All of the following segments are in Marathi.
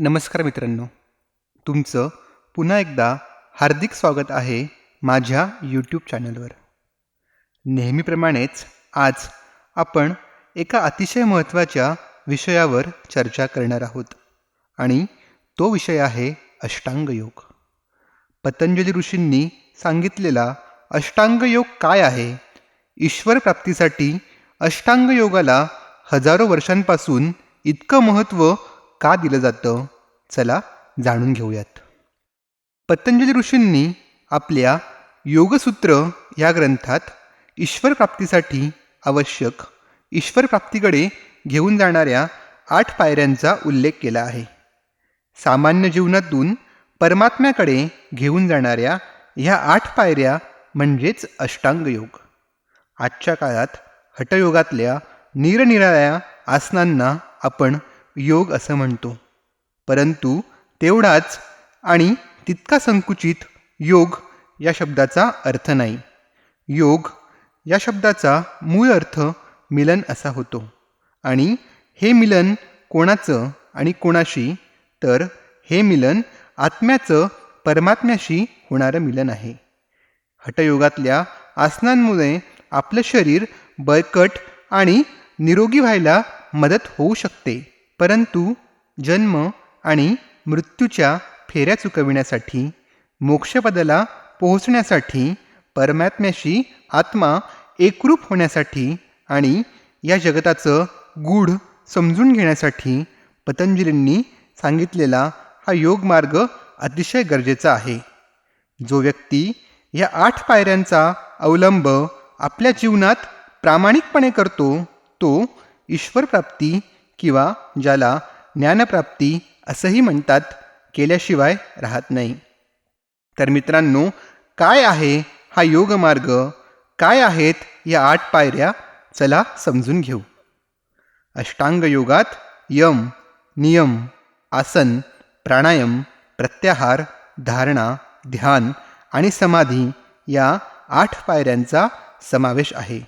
नमस्कार मित्रांनो. तुमचं पुन्हा एकदा हार्दिक स्वागत आहे माझ्या यूट्यूब चॅनलवर नेहमीप्रमाणेच आज आपण एका अतिशय महत्त्वाच्या विषयावर चर्चा करणार आहोत आणि तो विषय आहे अष्टांग योग. पतंजली ऋषींनी सांगितलेला अष्टांग योग काय आहे? ईश्वर प्राप्तीसाठी अष्टांग योगाला हजारो वर्षांपासून इतकं महत्त्व का दिलं जातं? चला जाणून घेऊयात. पतंजली ऋषींनी आपल्या योगसूत्र या ग्रंथात ईश्वर प्राप्तीसाठी आवश्यक ईश्वर प्राप्तीकडे घेऊन जाणाऱ्या आठ पायऱ्यांचा उल्लेख केला आहे. सामान्य जीवनातून परमात्म्याकडे घेऊन जाणाऱ्या ह्या आठ पायऱ्या म्हणजेच अष्टांग योग. आजच्या काळात हटयोगातल्या निरनिराळ्या आसनांना आपण योग असं म्हणतो. परंतु तेवढाच आणि तितका संकुचित योग या शब्दाचा अर्थ नाही. योग या शब्दाचा मूळ अर्थ मिलन असा होतो. आणि हे मिलन कोणाचं आणि कोणाशी तर हे मिलन आत्म्याचं परमात्म्याशी होणारं मिलन आहे. हटयोगातल्या आसनांमुळे आपलं शरीर बळकट आणि निरोगी व्हायला मदत होऊ शकते. परंतु जन्म आणि मृत्यूच्या फेऱ्या चुकविण्यासाठी मोक्षपदाला पोहोचण्यासाठी परमात्म्याशी आत्मा एकरूप होण्यासाठी आणि या जगताचं गूढ समजून घेण्यासाठी पतंजलींनी सांगितलेला हा योग मार्ग अतिशय गरजेचा आहे. जो व्यक्ती या आठ पायऱ्यांचा अवलंब आपल्या जीवनात प्रामाणिकपणे करतो तो ईश्वरप्राप्ती किंवा ज्याला ज्ञानप्राप्ती असंही म्हणतात केल्याशिवाय राहत नाही. तर मित्रांनो काय आहे हा योग मार्ग काय आहेत या आठ पायऱ्या? चला समजून घेऊ. अष्टांग योगात यम नियम आसन प्राणायाम प्रत्याहार धारणा ध्यान आणि समाधी या आठ पायऱ्यांचा समावेश आहे.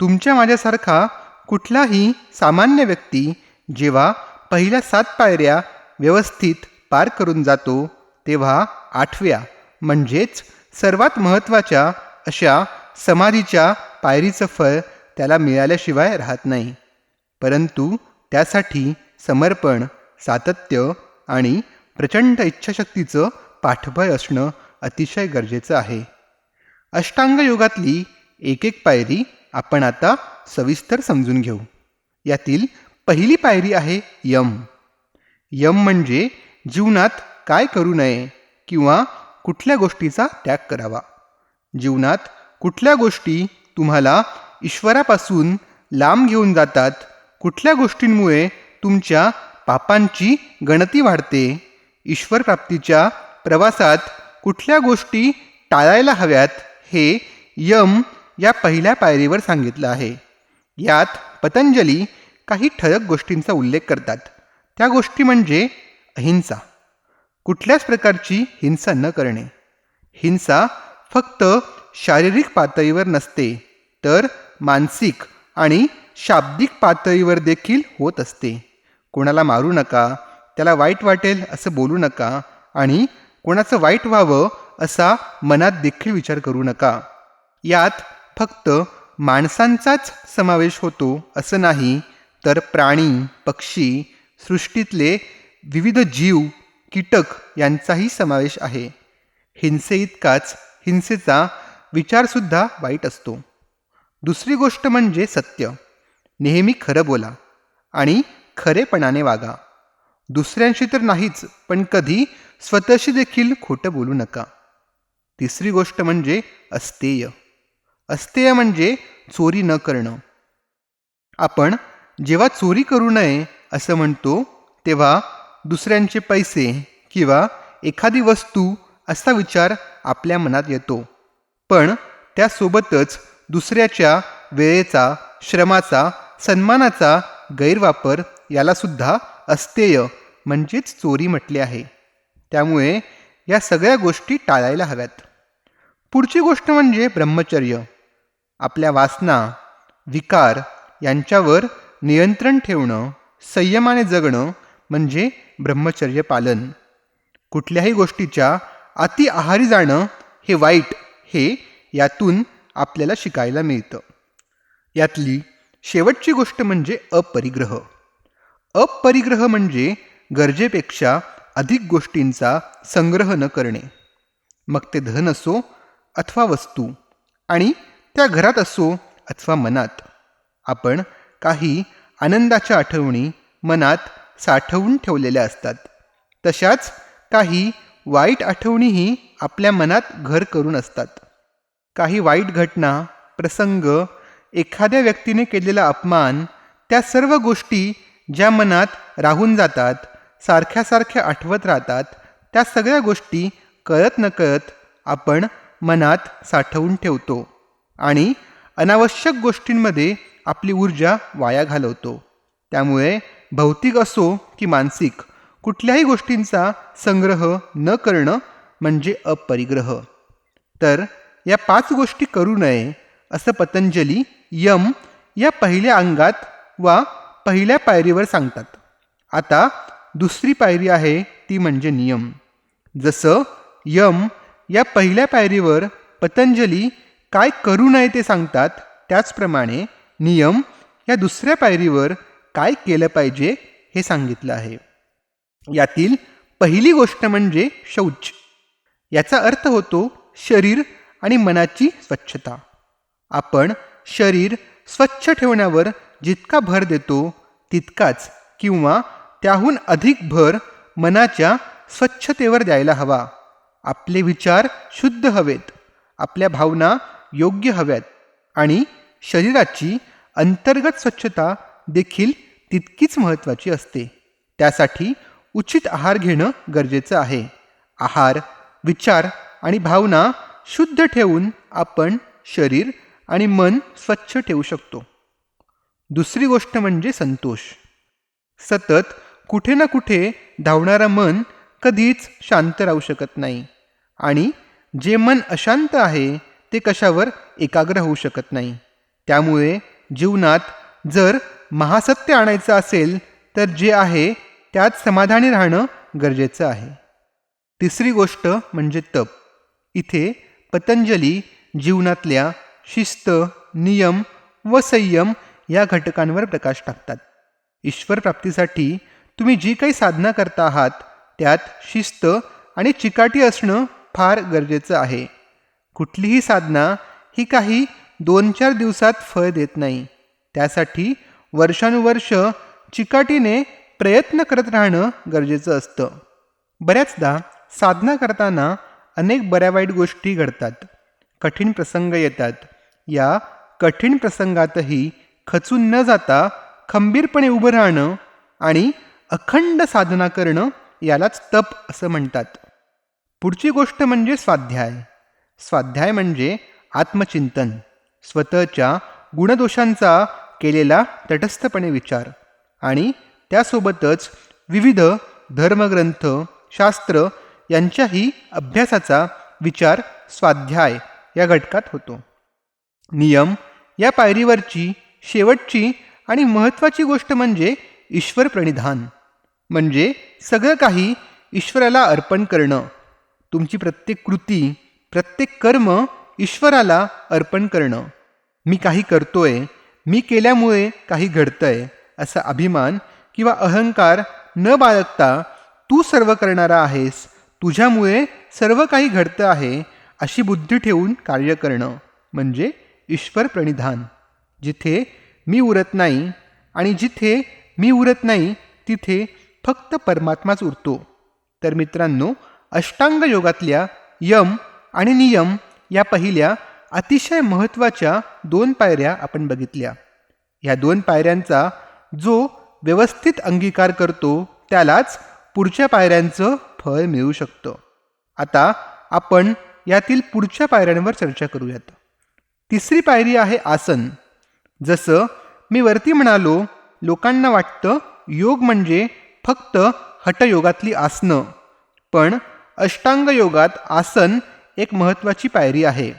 तुमच्या माझ्यासारखा कुठलाही सामान्य व्यक्ती जेव्हा पहिल्या सात पायऱ्या व्यवस्थित पार करून जातो तेव्हा आठव्या म्हणजेच सर्वात महत्त्वाच्या अशा समाधीच्या पायरीचं फळ त्याला मिळाल्याशिवाय राहत नाही. परंतु त्यासाठी समर्पण सातत्य आणि प्रचंड इच्छाशक्तीचं पाठबळ असणं अतिशय गरजेचं आहे. अष्टांग योगातली एक एक पायरी आपण आता सविस्तर समजून घेऊ. यातील पहिली पायरी आहे यम. यम म्हणजे जीवनात काय करू नये किंवा कुठल्या गोष्टीचा त्याग करावा. जीवनात कुठल्या गोष्टी तुम्हाला ईश्वरापासून लांब घेऊन जातात कुठल्या गोष्टींमुळे तुमच्या पापांची गणती वाढते ईश्वरप्राप्तीच्या प्रवासात कुठल्या गोष्टी टाळायला हव्यात हे यम या पहिल्या पायरीवर सांगितलं आहे. यात पतंजली काही ठळक गोष्टींचा उल्लेख करतात. त्या गोष्टी म्हणजे अहिंसा. कुठल्याच प्रकारची हिंसा न करणे. हिंसा फक्त शारीरिक पातळीवर नसते तर मानसिक आणि शाब्दिक पातळीवर देखील होत असते. कोणाला मारू नका त्याला वाईट वाटेल असं बोलू नका आणि कोणाचं वाईट व्हावं असा मनात देखील विचार करू नका. यात फक्त माणसांचाच समावेश होतो असं नाही तर प्राणी पक्षी सृष्टीतले विविध जीव कीटक यांचाही समावेश आहे. हिंसे इतकाच हिंसेचा विचारसुद्धा वाईट असतो. दुसरी गोष्ट म्हणजे सत्य. नेहमी खरं बोला आणि खरेपणाने वागा. दुसऱ्यांशी तर नाहीच पण कधी स्वतःशी देखील खोटं बोलू नका. तिसरी गोष्ट म्हणजे अस्तेय. अस्तेय म्हणजे चोरी न करणं. आपण जेव्हा चोरी करू नये असं म्हणतो तेव्हा दुसऱ्यांचे पैसे किंवा एखादी वस्तू असा विचार आपल्या मनात येतो. पण त्यासोबतच दुसऱ्याच्या वेळेचा श्रमाचा सन्मानाचा गैरवापर यालासुद्धा अस्तेय म्हणजेच चोरी म्हटले आहे. त्यामुळे या सगळ्या गोष्टी टाळायला हव्यात. पुढची गोष्ट म्हणजे ब्रह्मचर्य. आपल्या वासना विकार यांच्यावर नियंत्रण ठेवणं संयमाने जगणं म्हणजे ब्रह्मचर्य पालन. कुठल्याही गोष्टीच्या अति आहारी जाणं हे वाईट हे यातून आपल्याला शिकायला मिळतं. यातली शेवटची गोष्ट म्हणजे अपरिग्रह. अपरिग्रह म्हणजे गरजेपेक्षा अधिक गोष्टींचा संग्रह न करणे. मग ते धन असो अथवा वस्तू आणि त्या घरात असो अथवा मनात आपण काही आनंदाच्या आठवणी मनात साठवून ठेवलेल्या असतात. तशाच काही वाईट आठवणीही आपल्या मनात घर करून असतात. काही वाईट घटना प्रसंग एखाद्या व्यक्तीने केलेला अपमान त्या सर्व गोष्टी ज्या मनात राहून जातात सारख्या सारख्या आठवत राहतात त्या सगळ्या गोष्टी कळत नकळत आपण मनात साठवून ठेवतो. आणि अनावश्यक गोष्टींमध्ये आपली ऊर्जा वाया घालवतो. त्यामुळे भौतिक असो की मानसिक कुठल्याही गोष्टींचा संग्रह न करणं म्हणजे अपरिग्रह. तर या पाच गोष्टी करू नये असं पतंजली यम या पहिल्या अंगात वा पहिल्या पायरीवर सांगतात. आता दुसरी पायरी आहे ती म्हणजे नियम. जसं यम या पहिल्या पायरीवर पतंजली काय करू नये ते सांगतात त्याचप्रमाणे नियम या दुसऱ्या पायरीवर काय केलं पाहिजे हे सांगितलं आहे. यातील पहिली गोष्ट म्हणजे शौच. याचा अर्थ होतो शरीर आणि मनाची स्वच्छता. आपण शरीर स्वच्छ ठेवण्यावर जितका भर देतो तितकाच किंवा त्याहून अधिक भर मनाच्या स्वच्छतेवर द्यायला हवा. आपले विचार शुद्ध हवेत. आपल्या भावना योग्य हव्यात आणि शरीराची अंतर्गत स्वच्छता देखील तितकीच महत्त्वाची असते. त्यासाठी उचित आहार घेणं गरजेचं आहे. आहार विचार आणि भावना शुद्ध ठेवून आपण शरीर आणि मन स्वच्छ ठेवू शकतो. दुसरी गोष्ट म्हणजे संतोष. सतत कुठे ना कुठे धावणारा मन कधीच शांत राहू शकत नाही आणि जे मन अशांत आहे ते कशावर एकाग्र होऊ शकत नाही. त्यामुळे जीवनात जर महासत्य आणायचं असेल तर जे आहे त्यात समाधानी राहणं गरजेचं आहे. तिसरी गोष्ट म्हणजे तप. इथे पतंजली जीवनातल्या शिस्त नियम व संयम या घटकांवर प्रकाश टाकतात. ईश्वर प्राप्तीसाठी तुम्ही जी काही साधना करता आहात त्यात शिस्त आणि चिकाटी असणं फार गरजेचं आहे. कुठलीही साधना ही काही दोन चार दिवसात फळ देत नाही. त्यासाठी वर्षानुवर्ष चिकाटीने प्रयत्न करत राहणं गरजेचं असतं. बऱ्याचदा साधना करताना अनेक बऱ्या वाईट गोष्टी घडतात. कठीण प्रसंग येतात. या कठीण प्रसंगातही खचून न जाता खंबीरपणे उभं राहणं आणि अखंड साधना करणं यालाच तप असं म्हणतात. पुढची गोष्ट म्हणजे स्वाध्याय. स्वाध्याय म्हणजे आत्मचिंतन स्वतःच्या गुणदोषांचा केलेला तटस्थपणे विचार आणि त्यासोबतच विविध धर्मग्रंथ शास्त्र यांच्याही अभ्यासाचा विचार स्वाध्याय या घटकात होतो. नियम या पायरीवरची शेवटची आणि महत्त्वाची गोष्ट म्हणजे ईश्वर प्रणिधान. म्हणजे सगळं काही ईश्वराला अर्पण करणं. तुमची प्रत्येक कृती प्रत्येक कर्म ईश्वराला अर्पण करणं. मी काही करतोय मी केल्यामुळे काही घडतंय असा अभिमान किंवा अहंकार न बाळगता तू सर्व करणारा आहेस तुझ्यामुळे सर्व काही घडतं आहे अशी बुद्धी ठेवून कार्य करणं म्हणजे ईश्वर प्रणिधान. जिथे मी उरत नाही आणि जिथे मी उरत नाही तिथे फक्त परमात्माच उरतो. तर मित्रांनो अष्टांग योगातल्या यम आणि नियम या पहिल्या अतिशय महत्त्वाच्या दोन पायऱ्या आपण बघितल्या. ह्या दोन पायऱ्यांचा जो व्यवस्थित अंगीकार करतो त्यालाच पुढच्या पायऱ्यांचं फळ मिळू शकतं. आता आपण यातील पुढच्या पायऱ्यांवर चर्चा करूयात. तिसरी पायरी आहे आसन. जसं मी वरती म्हणालो लोकांना वाटतं योग म्हणजे फक्त हटयोगातली आसनं. पण अष्टांग योगात आसन एक महत्त्वाची पायरी आहे.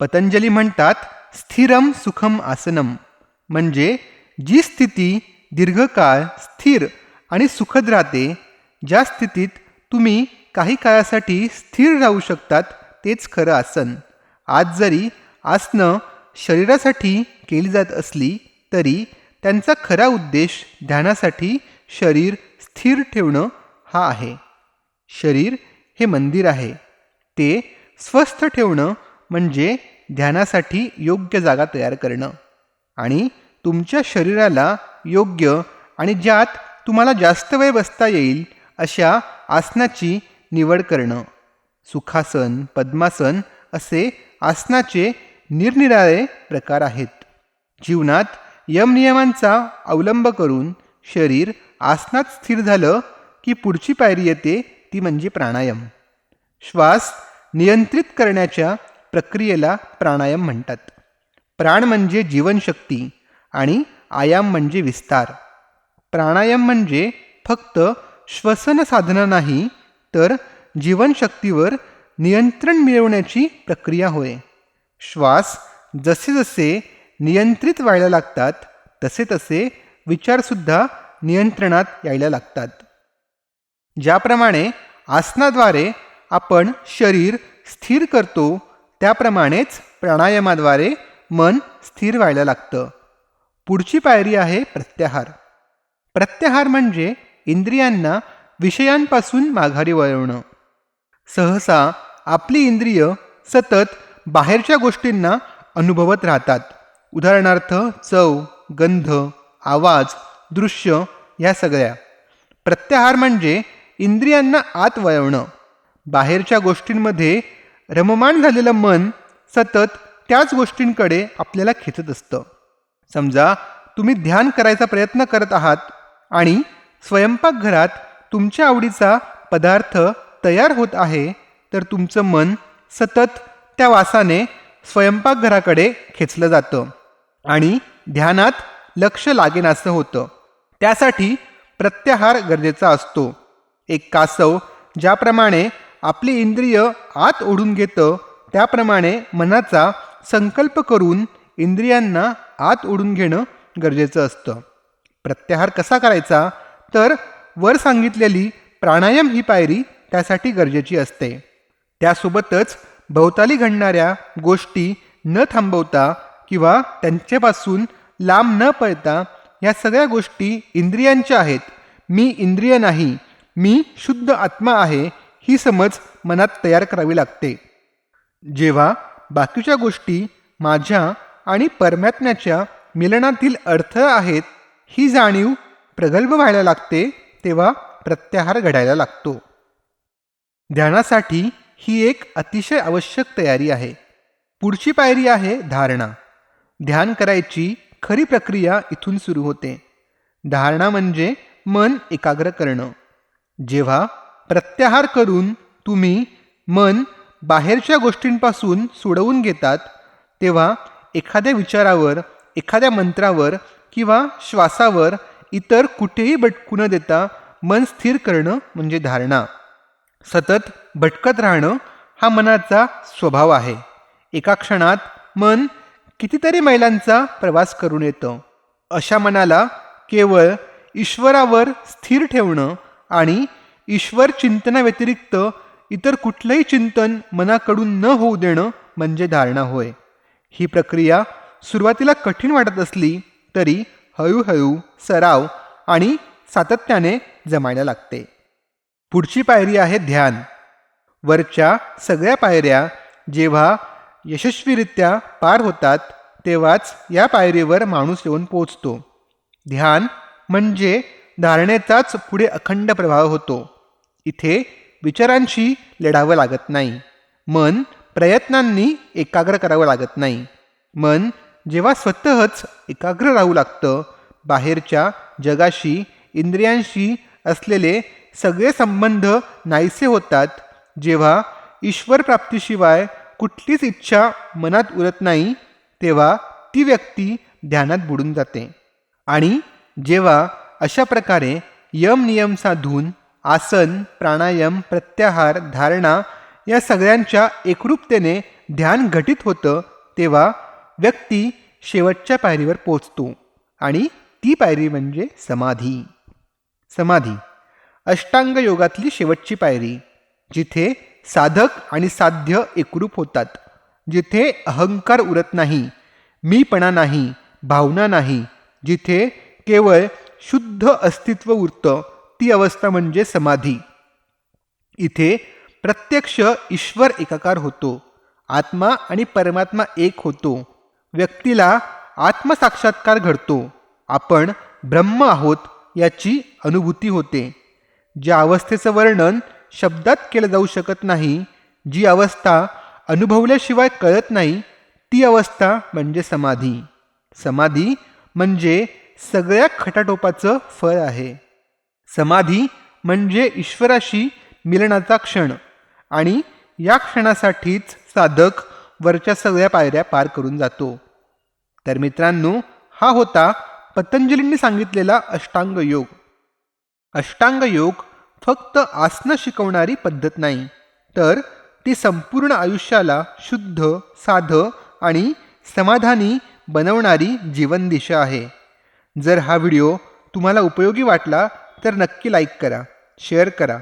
पतंजली म्हणतात स्थिरम सुखम आसनम म्हणजे जी स्थिती दीर्घकाळ स्थिर आणि सुखद राहते ज्या स्थितीत तुम्ही काही काळासाठी स्थिर राहू शकतात तेच खरं आसन. आज जरी आसनं शरीरासाठी केली जात असली तरी त्यांचा खरा उद्देश ध्यानासाठी शरीर स्थिर ठेवणं हा आहे. शरीर हे मंदिर आहे. ते स्वस्थ ठेवणं म्हणजे ध्यानासाठी योग्य जागा तयार करणं. आणि तुमच्या शरीराला योग्य आणि ज्यात तुम्हाला जास्त वेळ बसता येईल अशा आसनाची निवड करणं. सुखासन पद्मासन असे आसनाचे निरनिराळे प्रकार आहेत. जीवनात यमनियमांचा अवलंब करून शरीर आसनात स्थिर झालं की पुढची पायरी येते ती म्हणजे प्राणायाम. श्वास नियंत्रित करण्याच्या प्रक्रियेला प्राणायाम म्हणतात. प्राण म्हणजे जीवनशक्ती आणि आयाम म्हणजे विस्तार. प्राणायाम म्हणजे फक्त श्वसन साधना नाही तर जीवनशक्तीवर नियंत्रण मिळवण्याची प्रक्रिया होय. श्वास जसे जसे नियंत्रित व्हायला लागतात तसे तसे विचारसुद्धा नियंत्रणात यायला लागतात. ज्याप्रमाणे आसनाद्वारे आपण शरीर स्थिर करतो त्याप्रमाणेच प्राणायामाद्वारे मन स्थिर व्हायला लागतं. पुढची पायरी आहे प्रत्याहार. प्रत्याहार म्हणजे इंद्रियांना विषयांपासून माघारी वळवणं. सहसा आपली इंद्रिय सतत बाहेरच्या गोष्टींना अनुभवत राहतात. उदाहरणार्थ चव गंध आवाज दृश्य या सगळ्या. प्रत्याहार म्हणजे इंद्रियांना आत वळवणं. बाहेरच्या गोष्टींमध्ये रममाण झालेलं मन सतत त्याच गोष्टींकडे आपल्याला खेचत असतं. समजा तुम्ही ध्यान करायचा प्रयत्न करत आहात आणि स्वयंपाकघरात तुमच्या आवडीचा पदार्थ तयार होत आहे तर तुमचं मन सतत त्या वासाने स्वयंपाकघराकडे खेचलं जातं आणि ध्यानात लक्ष लागेनासं होतं. त्यासाठी प्रत्याहार गरजेचा असतो. एक कासव ज्याप्रमाणे आपली इंद्रिय आत ओढून घेतं त्याप्रमाणे मनाचा संकल्प करून इंद्रियांना आत ओढून घेणं गरजेचं असतं. प्रत्याहार कसा करायचा? तर वर सांगितलेली प्राणायाम ही पायरी त्यासाठी गरजेची असते. त्यासोबतच भोवताली घडणाऱ्या गोष्टी न थांबवता किंवा त्यांच्यापासून लांब न पळता या सगळ्या गोष्टी इंद्रियांच्या आहेत. मी इंद्रिय नाही मी शुद्ध आत्मा आहे ही समज मनात तयार करावी लागते. जेव्हा बाकीच्या गोष्टी माझ्या आणि परमात्म्याच्या मिलनातील अडथळ आहेत ही जाणीव प्रगल्भ व्हायला लागते तेव्हा प्रत्याहार घडायला लागतो. ध्यानासाठी ही एक अतिशय आवश्यक तयारी आहे. पुढची पायरी आहे धारणा. ध्यान करायची खरी प्रक्रिया इथून सुरू होते. धारणा म्हणजे मन एकाग्र करणं. जेव्हा प्रत्याहार करून तुम्ही मन बाहेरच्या गोष्टींपासून सोडवून घेतात तेव्हा एखाद्या विचारावर एखाद्या मंत्रावर किंवा श्वासावर इतर कुठेही भटकू न देता मन स्थिर करणं म्हणजे धारणा. सतत भटकत राहणं हा मनाचा स्वभाव आहे. एका क्षणात मन कितीतरी मैलांचा प्रवास करून येतं. अशा मनाला केवळ ईश्वरावर स्थिर ठेवणं आणि ईश्वर चिंतनाव्यतिरिक्त इतर कुठलंही चिंतन मनाकडून न होऊ देणं म्हणजे धारणा होय. ही प्रक्रिया सुरुवातीला कठीण वाटत असली तरी हळूहळू सराव आणि सातत्याने जमायला लागते. पुढची पायरी आहे ध्यान. वरच्या सगळ्या पायऱ्या जेव्हा यशस्वीरित्या पार होतात तेव्हाच या पायरीवर माणूस येऊन पोचतो ध्यान म्हणजे धारणेचाच पुढे अखंड प्रभाव होतो. इथे विचारांशी लढावं लागत नाही. मन प्रयत्नांनी एकाग्र करावं लागत नाही. मन जेव्हा स्वतःच एकाग्र राहू लागतं बाहेरच्या जगाशी इंद्रियांशी असलेले सगळे संबंध नाहीसे होतात जेव्हा ईश्वरप्राप्तीशिवाय कुठलीच इच्छा मनात उरत नाही तेव्हा ती व्यक्ती ध्यानात बुडून जाते. आणि जेव्हा अशा प्रकारे यम नियम साधून आसन प्राणायाम प्रत्याहार धारणा या सगळ्यांच्या एकरूपतेने ध्यान घटित होतं तेव्हा व्यक्ती शेवटच्या पायरीवर पोचतो आणि ती पायरी म्हणजे समाधी. समाधी अष्टांग योगातली शेवटची पायरी जिथे साधक आणि साध्य एकरूप होतात जिथे अहंकार उरत नाही मीपणा नाही भावना नाही जिथे केवळ शुद्ध अस्तित्व उरतं ती अवस्था म्हणजे समाधी. इथे प्रत्यक्ष ईश्वर एकाकार होतो. आत्मा आणि परमात्मा एक होतो. व्यक्तीला आत्मसाक्षात्कार घडतो. आपण ब्रह्म आहोत याची अनुभूती होते. ज्या अवस्थेचं वर्णन शब्दात केलं जाऊ शकत नाही जी अवस्था अनुभवल्याशिवाय कळत नाही ती अवस्था म्हणजे समाधी. समाधी म्हणजे सगळ्या खटाटोपाचं फळ आहे. समाधी म्हणजे ईश्वराशी मिलनाचा क्षण आणि या क्षणासाठीच साधक वरच्या सगळ्या पायऱ्या पार करून जातो. तर मित्रांनो हा होता पतंजलींनी सांगितलेला अष्टांग योग. अष्टांग योग फक्त आसनं शिकवणारी पद्धत नाही तर ती संपूर्ण आयुष्याला शुद्ध साधं आणि समाधानी बनवणारी जीवनदिशा आहे. जर हा व्हिडिओ तुम्हाला उपयोगी वाटला तर नक्की लाईक करा शेअर करा.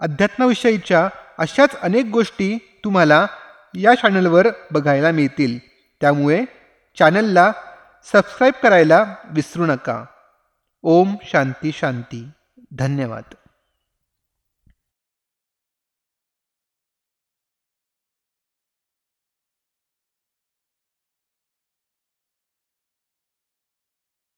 अध्यात्माविषयीच्या अशाच अनेक गोष्टी तुम्हाला या चॅनलवर बघायला मिळतील. त्यामुळे चॅनलला सबस्क्राईब करायला विसरू नका. ओम शांती शांती. धन्यवाद.